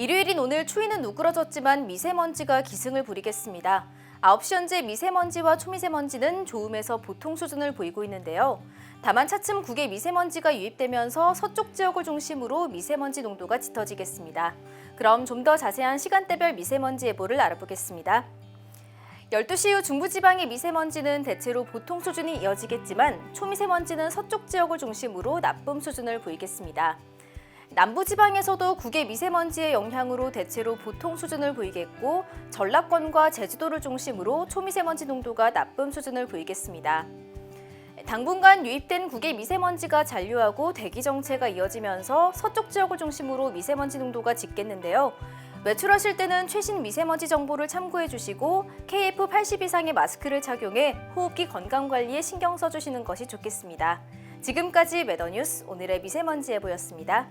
일요일인 오늘 추위는 누그러졌지만 미세먼지가 기승을 부리겠습니다. 9시 현재 미세먼지와 초미세먼지는 좋음에서 보통 수준을 보이고 있는데요. 다만 차츰 국에 미세먼지가 유입되면서 서쪽 지역을 중심으로 미세먼지 농도가 짙어지겠습니다. 그럼 좀 더 자세한 시간대별 미세먼지 예보를 알아보겠습니다. 12시 이후 중부지방의 미세먼지는 대체로 보통 수준이 이어지겠지만 초미세먼지는 서쪽 지역을 중심으로 나쁨 수준을 보이겠습니다. 남부지방에서도 국의 미세먼지의 영향으로 대체로 보통 수준을 보이겠고 전라권과 제주도를 중심으로 초미세먼지 농도가 나쁨 수준을 보이겠습니다. 당분간 유입된 국의 미세먼지가 잔류하고 대기 정체가 이어지면서 서쪽 지역을 중심으로 미세먼지 농도가 짙겠는데요. 외출하실 때는 최신 미세먼지 정보를 참고해 주시고 KF80 이상의 마스크를 착용해 호흡기 건강 관리에 신경 써 주시는 것이 좋겠습니다. 지금까지 매더뉴스 오늘의 미세먼지 예보였습니다.